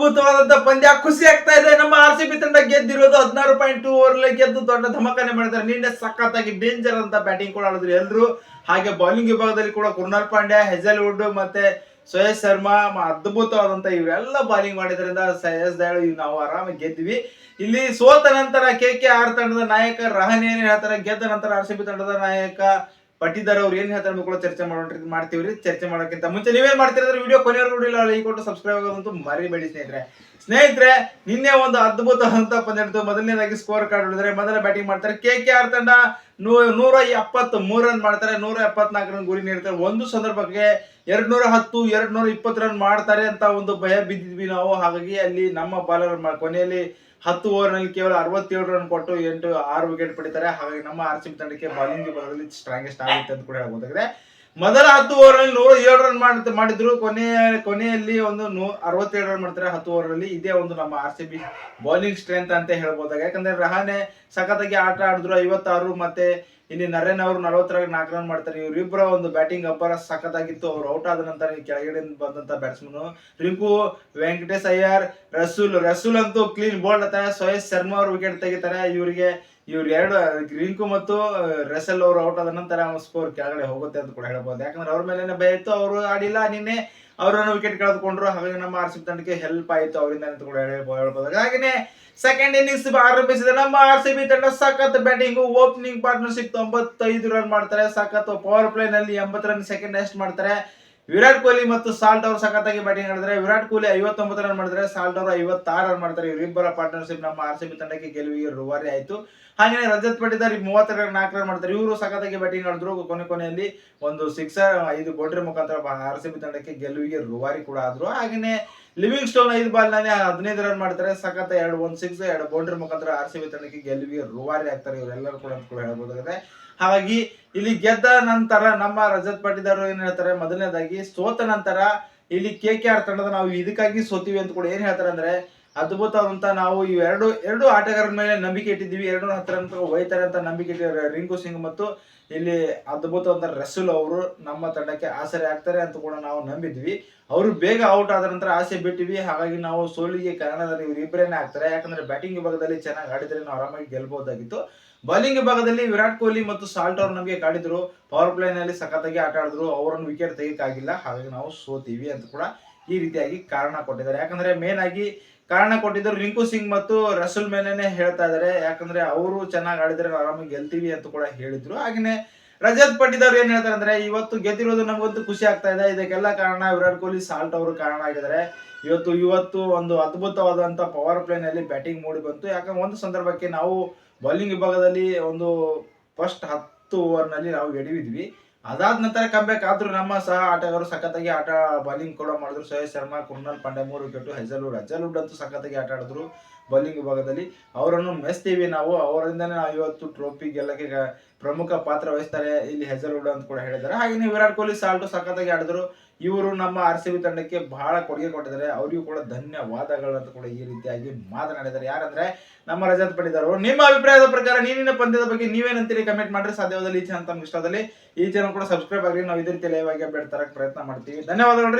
ಅದ್ಭುತವಾದಂತ ಪಂದ್ಯ. ಖುಷಿ ಆಗ್ತಾ ಇದೆ. ನಮ್ಮ ಆರ್ ಸಿ ಬಿ ತಂಡ ಗೆದ್ದಿರೋದು ಹದಿನಾರು ಪಾಯಿಂಟ್ ಟೂ ಓವರ್ ಗೆದ್ದು ದೊಡ್ಡ ಧಮಕನೆ ಮಾಡಿದ್ದಾರೆ. ನಿನ್ನೆ ಸಖತ್ತಾಗಿ ಡೇಂಜರ್ ಅಂತ ಬ್ಯಾಟಿಂಗ್ ಕೂಡ ಆಡಿದ್ರು ಎಲ್ರು. ಹಾಗೆ ಬೌಲಿಂಗ್ ವಿಭಾಗದಲ್ಲಿ ಕೂಡ ಕುರ್ನಾಲ್ ಪಾಂಡ್ಯ ಹೆಜಲ್ವುಡ್ ಮತ್ತೆ ಸುಯೇಶ್ ಶರ್ಮಾ ಅದ್ಭುತವಾದಂತ ಇವರೆಲ್ಲ ಬಾಲಿಂಗ್ ಮಾಡಿದ್ರಿಂದ ಸಯಸ್ ದಯಾಳು ಇವ್ ನಾವು ಆರಾಮಾಗಿ ಗೆದ್ವಿ ಇಲ್ಲಿ ಸೋತ ನಂತರ ಕೆ ಕೆ ಆರ್ ತಂಡದ ನಾಯಕ ರಹನ್ ಏನ್ ಹೇಳ್ತಾರೆ. ಗೆದ್ದ ನಂತರ ಆರ್ ಸಿ ಬಿ ತಂಡದ ನಾಯಕ ಪಟ್ಟಿದಾರ್ ಅವ್ರು ಏನ್ ಹೇಳ್ತಾರೆ ಮಕ್ಕಳು ಚರ್ಚೆ ಮಾಡೋಣ ಮಾಡ್ತೀವ್ರಿ. ಚರ್ಚೆ ಮಾಡೋಕ್ಕಿಂತ ಮುಂಚೆ ನೀವೇನ್ ಮಾಡ್ತೀರಾ ವಿಡಿಯೋ ಕೊನೆಯವರೆಗೂ ಇಲ್ಲ ಲೈಕ್ ಕೊಟ್ಟು ಸಬ್ಸ್ಕ್ರೈಬ್ ಆಗೋದಂತೂ ಮರಿಬೇಡಿ ಸ್ನೇಹಿತರೆ. ಸ್ನೇಹಿತರೆ, ನಿನ್ನೆ ಒಂದು ಅದ್ಭುತವಾದಂತ ಪಂದ್ಯ ನಡೆದು ಮೊದಲನೇದಾಗಿ ಸ್ಕೋರ್ ಕಾರ್ಡ್ ಉಳಿದ್ರೆ ಮೊದಲ ಬ್ಯಾಟಿಂಗ್ ಮಾಡ್ತಾರೆ. ಕೆ ಕೆ ಆರ್ ತಂಡ ನೂ- ನೂರ ಎಪ್ಪತ್ತು ಮೂರ್ ರನ್ ಮಾಡ್ತಾರೆ. ನೂರ ಎಪ್ಪತ್ನಾಲ್ಕು ರನ್ ಗುರಿ ನೀಡ್ತಾರೆ. ಒಂದು ಸಂದರ್ಭಕ್ಕೆ ಎರಡ್ ನೂರ ಹತ್ತು ಎರಡ್ ನೂರ ಇಪ್ಪತ್ತು ರನ್ ಮಾಡ್ತಾರೆ ಅಂತ ಒಂದು ಭಯ ಬಿದ್ದಿದ್ವಿ ನಾವು. ಹಾಗಾಗಿ ಅಲ್ಲಿ ನಮ್ಮ ಬಾಲರ್ ಕೊನೆಯಲ್ಲಿ ಹತ್ತು ಓವರ್ನಲ್ಲಿ ಕೇವಲ ಅರವತ್ತೇಳು ರನ್ ಕೊಟ್ಟು ಎಂಟು ಆರು ವಿಕೆಟ್ ಪಡಿತಾರೆ. ಹಾಗಾಗಿ ನಮ್ಮ ಆರ್ ತಂಡಕ್ಕೆ ಬಾಲಿಂಗ್ ಬರೋದ್ರಲ್ಲಿ ಸ್ಟ್ರಾಂಗೆಸ್ಟ್ ಆಗುತ್ತೆ ಅಂತ ಕೂಡ ಹೇಳ್ಬೋದಾಗಿದೆ ಮೊದಲ ಹತ್ತು ಓವರ್ನಲ್ಲಿ ನೂರ ಏಳು ರನ್ ಮಾಡಿ ಮಾಡಿದ್ರು. ಕೊನೆಯ ಕೊನೆಯಲ್ಲಿ ಒಂದು ನೂ ಅರವತ್ತೇಳು ರನ್ ಮಾಡ್ತಾರೆ ಹತ್ತು ಓವರ್ನಲ್ಲಿ ಇದೇ ಒಂದು ನಮ್ಮ R C B bowling strength ಅಂತ ಹೇಳ್ಬೋದಾಗ. ಯಾಕಂದ್ರೆ ರಹಾನೆ ಸಖತ್ತಾಗಿ ಆಟ ಆಡಿದ್ರು. ಐವತ್ತಾರು ಮತ್ತೆ ಇಲ್ಲಿ ನರೇನ್ ಅವರು ನಲವತ್ತರ ನಾಲ್ಕು ರನ್ ಮಾಡ್ತಾರೆ. ಇವರಿಬ್ಬರ ಒಂದು ಬ್ಯಾಟಿಂಗ್ ಅಬ್ಬರ ಸಖತ್ತಾಗಿತ್ತು. ಅವ್ರು ಔಟ್ ಆದ ನಂತರ ಕೆಳಗಡೆ ಬಂದಂತ batsman Rinku, Venkatesh Iyer, Russell Russell ಅಂತೂ ಕ್ಲೀನ್ ಬೋಲ್ಡ್ ಅತ್ತ. ಸೋಯಸ್ ಶರ್ಮಾ ಅವರು ವಿಕೆಟ್ ತೆಗಿತಾರೆ. ಇವರಿಗೆ ಇವ್ರು ಎರಡು ರಿಂಕು ಮತ್ತು ರೆಸಲ್ ಅವರು ಔಟ್ ಆದ ನಂತರ ಸ್ಕೋರ್ ಕೆಳಗಡೆ ಹೋಗುತ್ತೆ ಅಂತ ಕೂಡ ಹೇಳ್ಬೋದು. ಯಾಕಂದ್ರೆ ಅವ್ರ ಮೇಲೆ ಭಯ ಇತ್ತು, ಅವರು ಆಡಿಲ್ಲ, ನಿನ್ನೆ ಅವರನ್ನು ವಿಕೆಟ್ ಕಳೆದುಕೊಂಡ್ರು, ಹಾಗಾಗಿ ನಮ್ಮ ಆರ್ ಸಿ ತಂಡಕ್ಕೆ ಹೆಲ್ಪ್ ಆಯಿತು ಅವರಿಂದ ಅಂತ ಕೂಡ ಹೇಳ್ಬೋ- ಹೇಳ್ಬೋದು. ಹಾಗೆಯೇ ಸೆಕೆಂಡ್ ಇನ್ನಿಂಗ್ಸ್ ಆರಂಭಿಸಿದ ನಮ್ಮ ಆರ್ ಸಿ ಬಿ ತಂಡ ಸಖತ್ ಬ್ಯಾಟಿಂಗ್ ಓಪನಿಂಗ್ ಪಾರ್ಟ್ನರ್ಶಿಪ್ ತೊಂಬತ್ತೈದು ರನ್ ಮಾಡ್ತಾರೆ. ಸಖತ್ ಪವರ್ ಪ್ಲೇ ನಲ್ಲಿ ಎಂಬತ್ತು ರನ್ ಸೆಕೆಂಡ್ ನೆಸ್ಟ್ ಮಾಡ್ತಾರೆ. ವಿರಾಟ್ ಕೊಹ್ಲಿ ಮತ್ತು ಸಾಲ್ಟ್ ಅವರು ಸಖತ್ತಾಗಿ ಬ್ಯಾಟಿಂಗ್ ಆಡಿದ್ರೆ, ವಿರಾಟ್ ಕೊಹ್ಲಿ ಐವತ್ತೊಂಬತ್ತು ರನ್ ಮಾಡಿದ್ರೆ, ಸಾಲ್ಟ್ ಅವರು ಐವತ್ತಾರು ರನ್ ಮಾಡ್ತಾರೆ. ಇವರಿಬ್ಬರ ಪಾರ್ಟ್ನರ್ಶಿಪ್ ನಮ್ಮ ಆರ್ ಸಿ ಬಿ ತಂಡಕ್ಕೆ ಗೆಲುವಿಗೆ ರೂವಾರಿ ಆಯಿತು. ಹಾಗೆ ರಜತ್ ಪಟ್ಟಿದಾರ್ ಮೂವತ್ತರ ರನ್ ನಾಲ್ಕು ರನ್ ಮಾಡ್ತಾರೆ. ಇವರು ಸಖತ್ತಾಗಿ ಬ್ಯಾಟಿಂಗ್ ಆಡಿದ್ರು. ಕೊನೆ ಕೊನೆಯಲ್ಲಿ ಒಂದು ಸಿಕ್ಸರ್ ಐದು ಬೌಂಡ್ರಿ ಮುಖಾಂತರ ಆರ್ ಸಿ ಬಿ ತಂಡಕ್ಕೆ ಗೆಲುವಿಗೆ ರೂವಾರಿ ಕೂಡ ಆದ್ರು. ಹಾಗೇನೆ ಲಿವಿಂಗ್ ಸ್ಟೋನ್ ಐದು ಬಾಲ್ ನಾನೇ ಹದಿನೈದು ರನ್ ಮಾಡ್ತಾರೆ. ಸಖತ್ ಎರಡು ಒಂದು ಸಿಕ್ಸ್ ಎರಡು ಬೌಂಡ್ರಿ ಮುಖಾಂತರ ಆರ್ ಸಿ ಬಿ ತಂಡಕ್ಕೆ ಗೆಲುವಿಗೆ ರೂವಾರಿ ಆಗ್ತಾರೆ ಇವರೆಲ್ಲರೂ ಕೂಡ ಅಂತ ಕೂಡ ಹೇಳ್ಬೋದಾಗಿದೆ ಹಾಗಾಗಿ ಇಲ್ಲಿ ಗೆದ್ದ ನಂತರ ನಮ್ಮ ರಜತ್ ಪಾಟಿದಾರ್ ಏನ್ ಹೇಳ್ತಾರೆ? ಮೊದಲನೇದಾಗಿ ಸೋತ ನಂತರ ಇಲ್ಲಿ ಕೆ ಕೆ ಆರ್ ತಂಡದ ನಾವು ಇದಕ್ಕಾಗಿ ಸೋತೀವಿ ಅಂತ ಕೂಡ ಏನ್ ಹೇಳ್ತಾರೆ ಅಂದ್ರೆ ಅದ್ಭುತವಾದಂತ ನಾವು ಈ ಎರಡು ಆಟಗಾರರ ಮೇಲೆ ನಂಬಿಕೆ ಇಟ್ಟಿದ್ದೀವಿ. ಎರಡು ಹತ್ರ ಒಯ್ತಾರೆ ಅಂತ ನಂಬಿಕೆ ಇಟ್ಟಿದ್ದಾರೆ ರಿಂಕು ಸಿಂಗ್ ಮತ್ತು ಇಲ್ಲಿ ಅದ್ಭುತವಂತ ರಸುಲ್ ಅವರು ನಮ್ಮ ತಂಡಕ್ಕೆ ಆಸರೆ ಆಗ್ತಾರೆ ಅಂತ ಕೂಡ ನಾವು ನಂಬಿದ್ವಿ. ಅವರು ಬೇಗ ಔಟ್ ಆದ ನಂತರ ಆಸೆ ಬಿಟ್ಟಿವಿ. ಹಾಗಾಗಿ ನಾವು ಸೋಲಿಗೆ ಕಾರಣದಲ್ಲಿ ಇವರಿಬ್ಬರೇನೆ ಆಗ್ತಾರೆ. ಯಾಕಂದ್ರೆ ಬ್ಯಾಟಿಂಗ್ ವಿಭಾಗದಲ್ಲಿ ಚೆನ್ನಾಗಿ ಆಡಿದ್ರೆ ನಾವು ಆರಾಮಾಗಿ ಗೆಲ್ಬಹುದಾಗಿತ್ತು. ಬೌಲಿಂಗ್ ವಿಭಾಗದಲ್ಲಿ ವಿರಾಟ್ ಕೊಹ್ಲಿ ಮತ್ತು ಸಾಲ್ಟ್ ಅವರು ನಮಗೆ ಕಾಡಿದ್ರು. ಪವರ್ ಪ್ಲೇ ನಲ್ಲಿ ಸಖತ್ತಾಗಿ ಆಟ ಆಡಿದ್ರು. ಅವರನ್ನು ವಿಕೆಟ್ ತೆಗಿಯಕ್ಕಾಗಿಲ್ಲ. ಹಾಗಾಗಿ ನಾವು ಸೋತೀವಿ ಅಂತ ಕೂಡ ಈ ರೀತಿಯಾಗಿ ಕಾರಣ ಕೊಟ್ಟಿದ್ದಾರೆ. ಯಾಕಂದ್ರೆ ಮೇನ್ ಆಗಿ ಕಾರಣ ಕೊಟ್ಟಿದ್ರು ರಿಂಕು ಸಿಂಗ್ ಮತ್ತು ರಸುಲ್ ಮೇಲೆನೆ ಹೇಳ್ತಾ ಇದಾರೆ. ಯಾಕಂದ್ರೆ ಅವರು ಚೆನ್ನಾಗಿ ಆಡಿದ್ರೆ ನಾವು ಆರಾಮಾಗಿ ಗೆಲ್ತೀವಿ ಅಂತ ಕೂಡ ಹೇಳಿದ್ರು. ಹಾಗೇನೆ ರಜತ್ ಪಟ್ಟಿದವ್ರು ಏನ್ ಹೇಳ್ತಾರೆ ಅಂದ್ರೆ, ಇವತ್ತು ಗೆದ್ದಿರೋದು ನಮಗಂತೂ ಖುಷಿ ಆಗ್ತಾ ಇದೆ. ಇದಕ್ಕೆಲ್ಲ ಕಾರಣ ವಿರಾಟ್ ಕೊಹ್ಲಿ, ಸಾಲ್ಟ್ ಅವರು ಕಾರಣ ಆಗಿದ್ದಾರೆ. ಇವತ್ತು ಇವತ್ತು ಒಂದು ಅದ್ಭುತವಾದಂತ ಪವರ್ ಪ್ಲೇ ನಲ್ಲಿ ಬ್ಯಾಟಿಂಗ್ ಮೂಡಿ ಬಂತು. ಯಾಕಂದ್ರೆ ಒಂದು ಸಂದರ್ಭಕ್ಕೆ ನಾವು ಬೌಲಿಂಗ್ ವಿಭಾಗದಲ್ಲಿ ಒಂದು ಫಸ್ಟ್ ಹತ್ತು ಓವರ್ನಲ್ಲಿ ನಾವು ಎಡವಿದ್ವಿ. ಅದಾದ ನಂತರ ಕಂಬ್ಯಾಕ್ ಆದ್ರೂ ನಮ್ಮ ಸಹ ಆಟಗಾರರು ಸಖತ್ತಾಗಿ ಆಟ ಬೌಲಿಂಗ್ ಕೂಡ ಮಾಡಿದ್ರು. ಸುಯೇಶ್ ಶರ್ಮಾ ಕುಂದನ್ ಪಾಂಡೆ ಮೂರು ವಿಕೆಟ್ ಹೆಜಲ್ವುಡ್ ಹೆಜಲ್ವುಡ್ ಅಂತೂ ಸಖತ್ತಾಗಿ ಆಟ ಆಡಿದ್ರು ಬೌಲಿಂಗ್ ವಿಭಾಗದಲ್ಲಿ. ಅವರನ್ನು ಮೆಸ್ತೀವಿ ನಾವು ಅವರಿಂದನೇ ನಾವು ಇವತ್ತು ಟ್ರೋಫಿ ಗೆಲ್ಲಕ್ಕೆ ಪ್ರಮುಖ ಪಾತ್ರ ವಹಿಸ್ತಾರೆ ಇಲ್ಲಿ ಹೆಜಲ್ವುಡ್ ಅಂತ ಕೂಡ ಹೇಳಿದ್ದಾರೆ. ಹಾಗೆ ವಿರಾಟ್ ಕೊಹ್ಲಿ ಸಾಲ್ಟು ಸಖತ್ತಾಗಿ ಆಡಿದ್ರು. ಇವರು ನಮ್ಮ ಆರ್ ಸಿ ಬಿ ತಂಡಕ್ಕೆ ಬಹಳ ಕೊಡುಗೆ ಕೊಟ್ಟಿದ್ದಾರೆ. ಅವರಿಗೂ ಕೂಡ ಧನ್ಯವಾದಗಳು ಅಂತ ಕೂಡ ಈ ರೀತಿಯಾಗಿ ಮಾತನಾಡಿದ್ದಾರೆ. ಯಾರಂದ್ರೆ ನಮ್ಮ ರಜತ್ ಪಡೆದರು ನಿಮ್ಮ ಅಭಿಪ್ರಾಯದ ಪ್ರಕಾರ ನೀನಿನ ಪಂದ್ಯದ ಬಗ್ಗೆ ನೀವೇನಂತೀರಿ? ಕಮೆಂಟ್ ಮಾಡ್ರಿ. ಸಾಧ್ಯವಾದಲ್ಲಿ ಈ ಚಾನಲ್ ತಮ್ಗೆ ಇಷ್ಟದಲ್ಲಿ ಈ ಚಾನಲ್ ಕೂಡ ಸಬ್ಸ್ಕ್ರೈಬ್ ಆಗಿ ನಾವು ಇದೇ ರೀತಿ ಲೈವ್ ಆಗಿ ಅಪ್ಡೇಟ್ ತರಕ್ಕೆ ಪ್ರಯತ್ನ ಮಾಡ್ತೀವಿ. ಧನ್ಯವಾದಗಳು